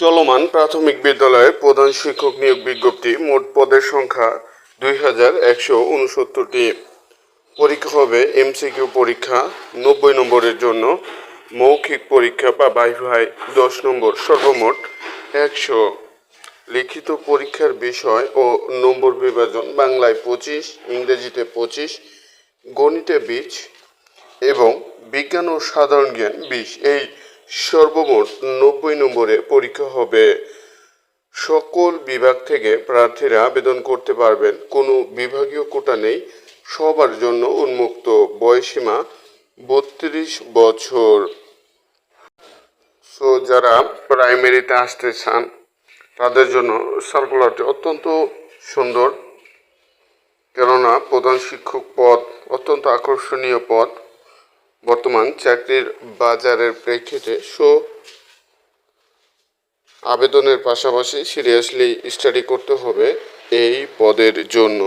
চলমান প্রাথমিক বিদ্যালয়ের প্রধান শিক্ষক নিয়োগ বিজ্ঞপ্তি মোট পদের সংখ্যা দুই হাজার একশো উনসত্তরটি। পরীক্ষা হবে এমসিকিউ পরীক্ষা নব্বই নম্বরের জন্য। মৌখিক পরীক্ষা বা ভাই দশ নম্বর সর্বমোট একশো। লিখিত পরীক্ষার বিষয় ও নম্বর বিভাজন বাংলায় পঁচিশ, ইংরেজিতে পঁচিশ, গণিতে বিশ এবং বিজ্ঞান ও সাধারণ জ্ঞান বিশ। এই সর্বমোট নব্বই নম্বরে পরীক্ষা হবে। সকল বিভাগ থেকে প্রার্থীরা আবেদন করতে পারবেন। কোনো বিভাগীয় কোটা নেই। সবার জন্য উন্মুক্ত বয়সীমা বত্রিশ বছর। সো যারা প্রাইমারিতে আসতে চান, তাদের জন্য সার্কুলারটি অত্যন্ত সুন্দর। কেননা প্রধান শিক্ষক পদ অত্যন্ত আকর্ষণীয় পদ। বর্তমান চাকরির বাজারের প্রেক্ষিতে সো আবেদনের পাশাপাশি সিরিয়াসলি স্টাডি করতে হবে এই পদের জন্য।